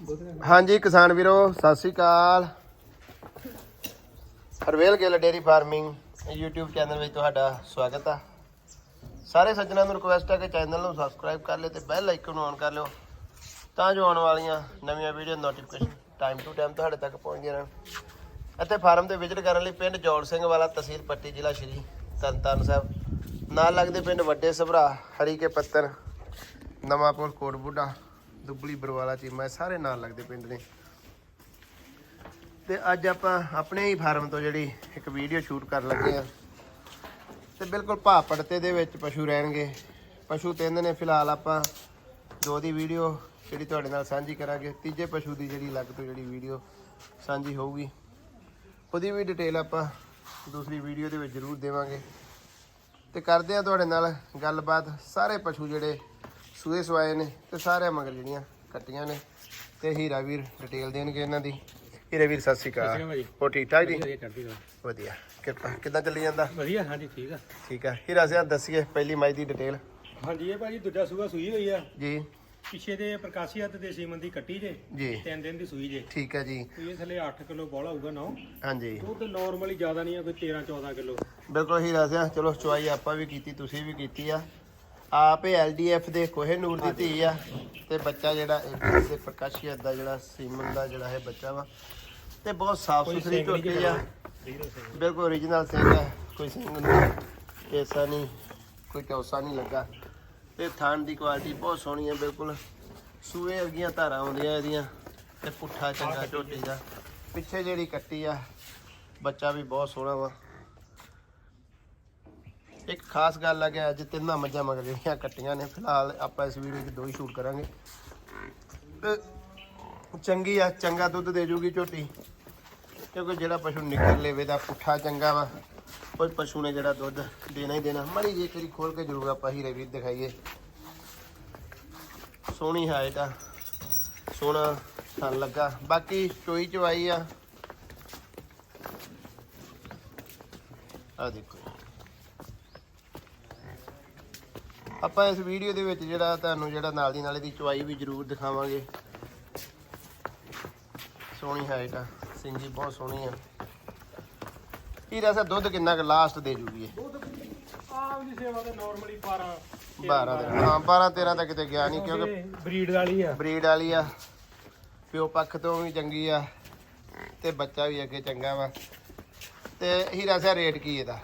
ਹਾਂਜੀ, ਕਿਸਾਨ ਵੀਰੋ, ਸਤਿ ਸ੍ਰੀ ਅਕਾਲ। Harvel Gill dairy farming YouTube channel ਵਿੱਚ ਤੁਹਾਡਾ ਸਵਾਗਤ ਆ। ਸਾਰੇ ਸੱਜਣਾਂ ਨੂੰ ਰਿਕੁਐਸਟ ਹੈ ਕਿ ਚੈਨਲ ਨੂੰ ਸਬਸਕ੍ਰਾਈਬ ਕਰ ਲਿਓ ਤੇ ਬੈਲ ਆਈਕਨ ਨੂੰ ਔਨ ਕਰ ਲਿਓ ਤਾਂ ਜੋ ਆਉਣ ਵਾਲੀਆਂ ਨਵੀਆਂ video notification time to time ਤੁਹਾਡੇ ਤੱਕ ਪਹੁੰਚਦੀਆਂ ਰਹਿਣ। ਅਤੇ ਫਾਰਮ ਤੇ ਵਿਜ਼ਿਟ ਕਰਨ ਲਈ ਪਿੰਡ ਜੋੜ ਸਿੰਘ ਵਾਲਾ ਤਹਿਸੀਲ ਪੱਟੀ ਜ਼ਿਲ੍ਹਾ ਸ਼੍ਰੀ ਤਰਨਤਾਰਨ ਸਾਹਿਬ। ਨਾਲ ਲੱਗਦੇ ਪਿੰਡ ਵੱਡੇ ਸਭਰਾ, ਹਰੀਕੇ ਪੱਤਰ ਨਵਾਂਪੁਰ ਕੋਟ ਬੁੱਢਾ ਦੁੱਬਲੀ ਬਰਵਾਲਾ ਚੀਮਾ ਸਾਰੇ ਨਾਲ ਲੱਗਦੇ ਪਿੰਡ ਨੇ। ਤੇ ਅੱਜ ਆਪਾਂ ਆਪਣੇ ਹੀ ਫਾਰਮ ਤੋਂ ਜਿਹੜੀ ਇੱਕ ਵੀਡੀਓ ਸ਼ੂਟ ਕਰਨ ਲੱਗੇ ਆ ਤੇ ਬਿਲਕੁਲ ਭਾਪੜਤੇ ਦੇ ਵਿੱਚ ਪਸ਼ੂ ਰਹਿਣਗੇ। ਪਸ਼ੂ ਤਿੰਨ ਨੇ, ਫਿਲਹਾਲ ਆਪਾਂ ਦੋ ਦੀ ਵੀਡੀਓ ਜਿਹੜੀ ਤੁਹਾਡੇ ਨਾਲ ਸਾਂਝੀ ਕਰਾਂਗੇ। ਤੀਜੇ ਪਸ਼ੂ ਦੀ ਜਿਹੜੀ ਅਲੱਗ ਤੋਂ ਜਿਹੜੀ ਵੀਡੀਓ ਸਾਂਝੀ ਹੋਊਗੀ। ਉਹਦੀ ਵੀ ਡਿਟੇਲ ਆਪਾਂ ਦੂਸਰੀ ਵੀਡੀਓ ਦੇ ਵਿੱਚ ਜ਼ਰੂਰ ਦੇਵਾਂਗੇ। ਤੇ ਕਰਦੇ ਆ ਤੁਹਾਡੇ ਨਾਲ ਗੱਲਬਾਤ। ਸਾਰੇ ਪਸ਼ੂ ਜਿਹੜੇ ਸੂਏ ਸਵਾਏ ਨੇ ਤੇ ਸਾਰਿਆਂ ਮਗਰ ਜਿਹੜੀਆਂ ਕੱਟੀਆਂ ਨੇ ਤੇ ਹੀਰਾ ਵੀਰ ਡਿਟੇਲ ਦੇਣਗੇ ਇਹਨਾਂ ਦੀ। ਹੀਰਾ ਵੀਰ ਸਤਿ ਸ਼੍ਰੀ ਅਕਾਲ। ਹੋ ਠੀਕ ਠਾਕ ਜੀ? ਵਧੀਆ ਕਿਰਪਾ। ਕਿੱਦਾਂ ਚੱਲੀ ਜਾਂਦਾ? ਵਧੀਆ ਹਾਂਜੀ ਠੀਕ ਆ। ਠੀਕ ਆ। ਹੀਰਾ ਸਿਆ ਦੱਸੀਏ ਪਹਿਲੀ ਮਾਈ ਦੀ ਡਿਟੇਲ ਹਾਂਜੀ ਇਹ ਭਾਜੀ ਦੂਜਾ ਸੂਆ ਸੂਈ ਹੋਈ ਆ। ਜੀ। ਪਿੱਛੇ ਦੇ ਪ੍ਰਕਾਸ਼ੀ ਹੱਥ ਦੇ ਸੀਮਨ ਦੀ ਕੱਟੀ ਜੇ। ਜੀ। ਤਿੰਨ ਦਿਨ ਦੀ ਸੂਈ ਜੇ। ਠੀਕ ਹੈ ਜੀ। ਇਹ ਥੱਲੇ 8 ਕਿਲੋ ਬੋਲਾ ਹੋਊਗਾ ਨਾ। ਹਾਂਜੀ। ਉਹ ਤੇ ਨਾਰਮਲੀ ਜ਼ਿਆਦਾ ਨਹੀਂ ਆ ਕੋਈ 13 14 ਕਿਲੋ। ਬਿਲਕੁਲ ਹੀਰਾ ਸਿਆ। ਚਲੋ ਚੁਆਈ ਆਪਾਂ ਵੀ ਕੀਤੀ ਤੁਸੀਂ ਵੀ ਕੀਤੀ ਆ। ਆਪ ਇਹ ਐਲਡੀਐਫ ਦੇ ਕੋਹੇ ਨੂਰ ਦੀ ਧੀ ਆ ਤੇ ਬੱਚਾ ਜਿਹੜਾ ਤੇ ਪ੍ਰਕਾਸ਼ੀਅਤ ਦਾ ਜਿਹੜਾ ਸੀਮਨ ਦਾ ਜਿਹੜਾ ਇਹ ਬੱਚਾ ਵਾ ਤੇ ਬਹੁਤ ਸਾਫ਼ ਸੁਥਰੀ ਝੋਟੀ ਆ। ਬਿਲਕੁਲ origignal ਸਿੰਘ ਹੈ ਕੋਈ ਸਿੰਘ ਨੂੰ ਕੇਸਾ ਨਹੀਂ ਕੋਈ ਚੌਸਾ ਨਹੀਂ ਲੱਗਾ। ਤੇ ਥਣ ਦੀ ਕੁਆਲਿਟੀ ਬਹੁਤ ਸੋਹਣੀ ਹੈ ਬਿਲਕੁਲ। ਸੂਏ ਵਰਗੀਆਂ ਧਾਰਾਂ ਆਉਂਦੀਆਂ ਇਹਦੀਆਂ ਤੇ ਪੁੱਠਾ ਚੰਗਾ ਝੋਟੀ ਦਾ ਪਿੱਛੇ ਜਿਹੜੀ ਕੱਟੀ ਆ ਬੱਚਾ ਵੀ ਬਹੁਤ ਸੋਹਣਾ ਵਾ। ਇੱਕ ਖਾਸ ਗੱਲ ਹੈ ਕਿ ਅੱਜ ਤਿੰਨਾਂ ਮੱਝਾਂ ਮਗਰ ਜਿਹੜੀਆਂ ਕੱਟੀਆਂ ਨੇ, ਫਿਲਹਾਲ ਆਪਾਂ ਇਸ ਵੀਡੀਓ 'ਚ ਦੋ ਹੀ ਸ਼ੂਟ ਕਰਾਂਗੇ। ਤੇ ਚੰਗੀ ਆ, ਚੰਗਾ ਦੁੱਧ ਦੇ ਜੂਗੀ ਝੋਟੀ, ਕਿਉਂਕਿ ਜਿਹੜਾ ਪਸ਼ੂ ਨਿਕਲ ਲੇਵੇ ਦਾ ਪੁੱਠਾ ਚੰਗਾ ਵਾ, ਕੋਈ ਪਸ਼ੂ ਨੇ ਜਿਹੜਾ ਦੁੱਧ ਦੇਣਾ ਹੀ ਦੇਣਾ। ਮੜੀ ਜੇ ਕਰੀ ਖੋਲ ਕੇ ਜ਼ਰੂਰ ਆਪਾਂ ਹੀਰੇ ਵੀ ਦਿਖਾਈਏ। ਸੋਹਣੀ ਹਾਈਟ ਆ ਸੋਹਣਾ ਥਣ ਲੱਗਾ। ਬਾਕੀ ਚੋਈ ਚਵਾਈ ਆ। ਆ ਦੇਖੋ। ਆਪਾਂ ਇਸ ਵੀਡੀਓ ਦੇ ਵਿੱਚ ਜਿਹੜਾ ਤੁਹਾਨੂੰ ਜਿਹੜਾ ਨਾਲ ਦੀ ਨਾਲੇ ਦੀ ਚਵਾਈ ਵੀ ਜ਼ਰੂਰ ਦਿਖਾਵਾਂਗੇ। ਸੋਹਣੀ ਹਾਈਟ ਆ ਸਿੰਗੀ ਬਹੁਤ ਸੋਹਣੀ ਆ। ਹੀਰਾ ਸਾ ਦੁੱਧ ਕਿੰਨਾ ਕੁ ਲਾਸਟ ਦੇ ਜੂਗੀ ਇਹ? ਆਮ ਦੀ ਸੇਵਾ ਤੇ ਨਾਰਮਲੀ 12 12 ਦੇ ਹਾਂ 12 13 ਤਾਂ ਕਿਤੇ ਗਿਆ ਨਹੀਂ ਕਿਉਂਕਿ ਬਰੀਡ ਵਾਲੀ ਆ। ਬਰੀਡ ਵਾਲੀ ਆ। ਪਿਓ ਪੱਖ ਤੋਂ ਵੀ ਚੰਗੀ ਆ ਤੇ ਬੱਚਾ ਵੀ ਅੱਗੇ ਚੰਗਾ ਵਾ। ਤੇ ਹੀਰਾ ਸਾ ਰੇਟ ਕੀ ਇਹਦਾ?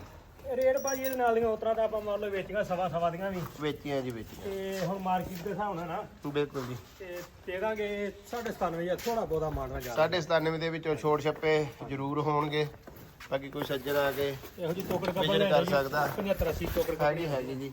ਰੇਟ ਭਾਜੀ ਇਹਦੇ ਨਾਲ ਦੀਆਂ ਉਤਰਾ ਤਾਂ ਆਪਾਂ ਮੰਨ ਲਓ ਵੇਚੀਆਂ ਸਵਾ ਸਵਾ ਦੀਆਂ ਵੀ। ਵੇਚੀਆਂ ਜੀ ਵੇਚੀਆਂ। ਤੇ ਹੁਣ ਮਾਰਕੀਟ ਦੇ ਹਿਸਾਬ ਨਾਲ ਨਾ ਬਿਲਕੁਲ ਜੀ। ਤੇ ਦੇ ਦਾਂਗੇ 97 ਥੋੜਾ ਬਹੁਤਾ ਮਾਰਨਾ ਜਾ ਸਾਢੇ 97 ਦੇ ਵਿੱਚੋਂ ਛੋੜ ਛੱਪੇ ਜ਼ਰੂਰ ਹੋਣਗੇ। ਬਾਕੀ ਕੋਈ ਸੱਜਣ ਆ ਕੇ ਇਹੋ ਜੀ ਟੋਕਰ ਕੱਪੜ Visit ਕਰ ਸਕਦਾ। 75 80 ਟੋਕਰ ਹੈਗੀ ਹੈਗੀ ਜੀ।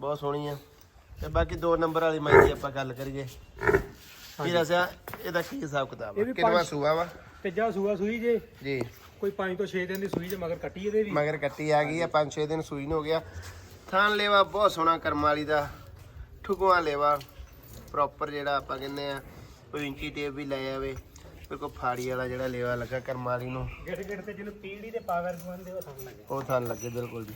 ਬਹੁਤ ਸੋਹਣੀ ਆ। ਤੇ ਬਾਕੀ ਦੋ ਨੰਬਰ ਵਾਲੀ ਮਾਈ ਦੀ ਆਪਾਂ ਗੱਲ ਕਰੀਏ। ਕੀ ਦੱਸਿਆ? ਇਹਦਾ ਕੀ ਹਿਸਾਬ ਕਿਤਾਬ ਇਹ ਆ ਵੀ ਕਿੰਨਵਾ ਪੰਜ- ਸੂਆ ਵਾ? ਤੀਜਾ ਸੂਆ ਸੂਈ ਜੇ। ਜੀ। ਕੋਈ 5 ਤੋਂ 6 ਦਿਨ ਦੀ ਸੂਈ ਜੇ ਮਗਰ ਕੱਟੀ ਇਹਦੇ ਵੀ। ਮਗਰ ਕੱਟੀ ਆ ਗਈ ਆ 5-6 ਦਿਨ ਸੂਈ ਨੂੰ ਹੋ ਗਿਆ। ਥਾਨ ਲੇਵਾ ਬਹੁਤ ਸੋਹਣਾ ਕਰਮ ਵਾਲੀ ਦਾ। ਠੁਕਵਾ ਲੇਵਾ। ਪ੍ਰੋਪਰ ਜਿਹੜਾ ਆਪਾਂ ਕਹਿੰਦੇ ਆ ਕੋਈ ਇੰਚੀ ਟੇਪ ਵੀ ਲੈ ਆਵੇ ਬਿਲਕੁਲ ਫਾੜੀ ਵਾਲਾ ਜਿਹੜਾ ਲੇਵਾ ਲੱਗਾ ਕਰਮਾਲੀ ਨੂੰ। ਗਿੱਟ ਗਿੱਟ ਤੇ ਜਿਹਨੂੰ ਪੀੜੀ ਦੇ ਪਾਵਰ ਗਵੰਦੇ ਉਹ ਸਮਝ ਲੱਗੇ ਉਹ ਥਾਨ ਲੱਗੇ ਬਿਲਕੁਲ ਜੀ।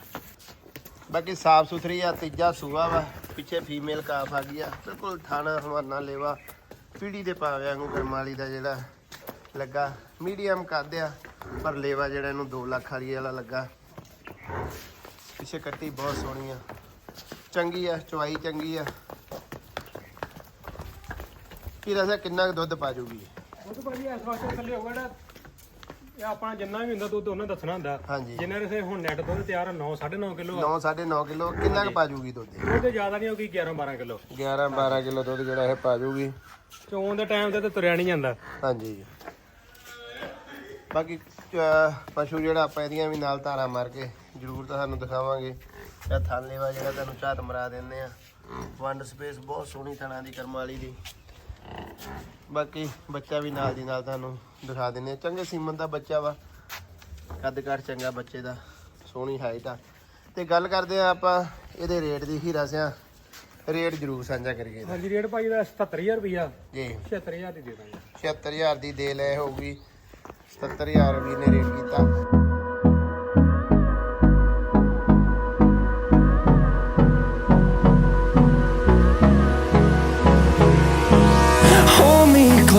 ਬਾਕੀ ਸਾਫ਼ ਸੁਥਰੀ ਆ, ਤੀਜਾ ਸੂਆ ਵਾ, ਪਿੱਛੇ ਫੀਮੇਲ ਕਾਫ ਆ ਗਈ ਆ। ਬਿਲਕੁਲ ਥਾਣਾ ਹਵਾਨਾ ਲੇਵਾ, ਪੀੜੀ ਦੇ ਪਾਵਿਆਂ ਨੂੰ ਕਰਮ ਦਾ ਜਿਹੜਾ ਲੱਗਾ। ਮੀਡੀਅਮ ਕੱਦ ਆ, ਪਰ ਲੇਵਾ ਜਿਹੜਾ ਇਹਨੂੰ 2 ਲੱਖ ਵਾਲੀ ਵਾਲਾ ਲੱਗਾ। ਪਿੱਛੇ ਕੱਟੀ ਬਹੁਤ ਸੋਹਣੀ ਆ। ਚੰਗੀ ਆ, ਚਵਾਈ ਚੰਗੀ ਆ। ਕੀ ਰਸਾ ਕਿੰਨਾ ਕੁ ਦੁੱਧ ਪਾ ਜੂਗੀ? ਉਹ ਤੋਂ ਭਾਜੀ ਇਸ ਵਾਸਤੇ ਥੱਲੇ ਹੋਊਗਾ ਨਾ ਇਹ ਆਪਣਾ ਜਿੰਨਾ ਵੀ ਹੁੰਦਾ ਦੁੱਧ ਉਹਨਾਂ ਦੱਸਣਾ ਹੁੰਦਾ। ਹਾਂਜੀ। ਜਿੰਨਾ ਰਸੇ ਹੁਣ ਨੈਟ ਦੁੱਧ ਤਿਆਰ 9 9.5 ਕਿਲੋ 9 9.5 ਕਿਲੋ ਕਿੰਨਾ ਕੁ ਪਾ ਜੂਗੀ ਦੁੱਧ? ਇਹ? ਉਹ ਤੇ ਜ਼ਿਆਦਾ ਨਹੀਂ ਹੋਗੀ 11 12 ਕਿਲੋ। 11 12 ਕਿਲੋ ਦੁੱਧ ਜਿਹੜਾ ਇਹ ਪਾ ਜੂਗੀ ਚੋਣ ਦੇ ਟਾਈਮ ਤੇ ਤਾਂ ਤੁਰਿਆ ਨਹੀਂ ਜਾਂਦਾ। ਹਾਂਜੀ। ਬਾਕੀ ਅਹ, ਪਸ਼ੂ ਜਿਹੜਾ ਆਪਾਂ ਇਹਦੀਆਂ ਵੀ ਨਾਲ ਧਾਰਾ ਮਾਰ ਕੇ ਜ਼ਰੂਰ ਤੁਹਾਨੂੰ ਦਿਖਾਵਾਂਗੇ। ਇਹ ਥਾਲੇਵਾ ਜਿਹੜਾ ਤੁਹਾਨੂੰ ਝਾਤ ਮਰਾ ਦਿੰਦੇ ਆ। ਵੰਡ ਸਪੇਸ ਬਹੁਤ ਸੋਹਣੀ ਥਣਾ ਦੀ ਕਰਮ ਵਾਲੀ ਦੀ। ਬਾਕੀ ਬੱਚਾ ਵੀ ਨਾਲ ਦੀ ਨਾਲ ਤੁਹਾਨੂੰ ਦਿਖਾ ਦਿੰਦੇ ਆ ਚੰਗੇ ਸੀਮਨ ਦਾ ਬੱਚਾ ਵਾ। ਕੱਦ ਕਾਠ ਚੰਗਾ ਬੱਚੇ ਦਾ। ਸੋਹਣੀ ਹਾਈਟ ਆ। ਤੇ ਗੱਲ ਕਰਦੇ ਆ ਆਪਾਂ ਇਹਦੇ ਰੇਟ ਦੀ ਹੀਰਾ ਸਿਆ। ਰੇਟ ਜ਼ਰੂਰ ਸਾਂਝਾ ਕਰੀਏ। ਹਾਂਜੀ ਰੇਟ ਭਾਈ ਦਾ 77000 ਰੁਪਿਆ ਜੀ। 76000 ਦੀ ਦੇ ਦਾਂਗੇ। 76000 ਦੀ ਦੇ ਲੈ ਹੋਊਗੀ। 77000 ਵੀ ਨੇ ਰੇਟ ਕੀਤਾ।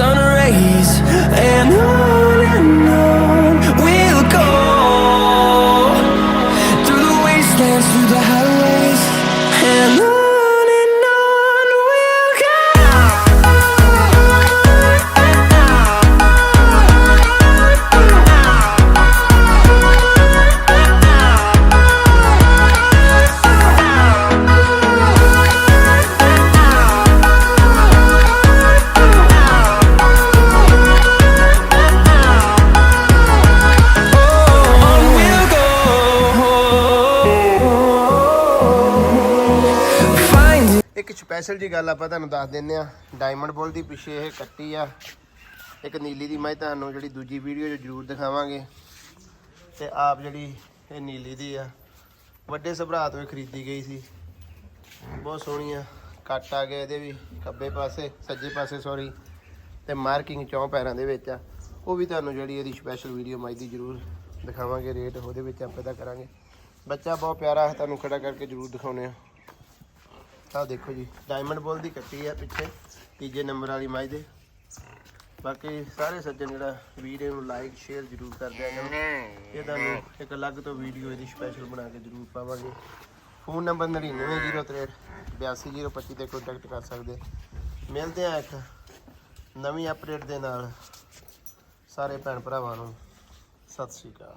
sunrise special ਜੀ ਗੱਲ ਆਪਾਂ ਤੁਹਾਨੂੰ ਦੱਸ ਦਿੰਨੇ ਆ ਡਾਇਮੰਡ ਬੋਲ ਦੀ ਪਿੱਛੇ ਇਹ ਕੱਟੀ ਆ। ਇੱਕ ਨੀਲੀ ਦੀ ਮੈਂ ਤੁਹਾਨੂੰ ਜਿਹੜੀ ਦੂਜੀ ਵੀਡੀਓ 'ਚ ਜ਼ਰੂਰ ਦਿਖਾਵਾਂਗੇ। ਤੇ ਆਪ ਜਿਹੜੀ ਇਹ ਨੀਲੀ ਦੀ ਆ, ਵੱਡੇ ਸਭਰਾ ਤੋਂ ਖਰੀਦੀ ਗਈ ਸੀ। ਬਹੁਤ ਸੋਹਣੀ ਆ। ਕੱਟ ਆ ਗਿਆ ਇਹਦੇ ਵੀ, ਖੱਬੇ ਪਾਸੇ, ਸੱਜੇ ਪਾਸੇ ਸੌਰੀ ਤੇ ਮਾਰਕਿੰਗ ਚੌਂ ਪੈਰਾਂ ਦੇ ਵਿੱਚ ਆ। ਉਹ ਵੀ ਤੁਹਾਨੂੰ ਜਿਹੜੀ ਇਹਦੀ ਸਪੈਸ਼ਲ ਵੀਡੀਓ ਮਾਈ ਦੀ ਜ਼ਰੂਰ ਦਿਖਾਵਾਂਗੇ। ਰੇਟ ਉਹਦੇ ਵਿੱਚ ਆਪਾਂ ਦਾ ਕਰਾਂਗੇ। ਬੱਚਾ ਬਹੁਤ ਪਿਆਰਾ ਹੈ ਤੁਹਾਨੂੰ ਖੜਾ ਕਰਕੇ ਜ਼ਰੂਰ ਦਿਖਾਉਨੇ ਆ ਆਹ ਦੇਖੋ ਜੀ ਡਾਇਮੰਡ ਬੋਲ ਦੀ ਕੱਟੀ ਆ ਪਿੱਛੇ, ਤੀਜੇ ਨੰਬਰ ਵਾਲੀ ਮਾਈ ਦੇ। ਬਾਕੀ ਸਾਰੇ ਸੱਜਣ ਜਿਹੜਾ ਵੀਡੀਓ ਨੂੰ ਲਾਈਕ ਸ਼ੇਅਰ ਜ਼ਰੂਰ ਕਰ ਦਿਆ ਕਰੋ ਇਹ ਤੁਹਾਨੂੰ ਇੱਕ ਅਲੱਗ ਤੋਂ ਵੀਡੀਓ ਇਹਦੀ ਸਪੈਸ਼ਲ ਬਣਾ ਕੇ ਜ਼ਰੂਰ ਪਾਵਾਂਗੇ। ਫੋਨ ਨੰਬਰ 9903 82025 ਤੇ ਕੰਟੈਕਟ ਕਰ ਸਕਦੇ। ਮਿਲਦੇ ਆ ਇੱਕ ਨਵੀਂ ਅਪਡੇਟ ਦੇ ਨਾਲ। ਸਾਰੇ ਭੈਣ ਭਰਾਵਾਂ ਨੂੰ ਸਤਿ ਸ਼੍ਰੀ ਅਕਾਲ।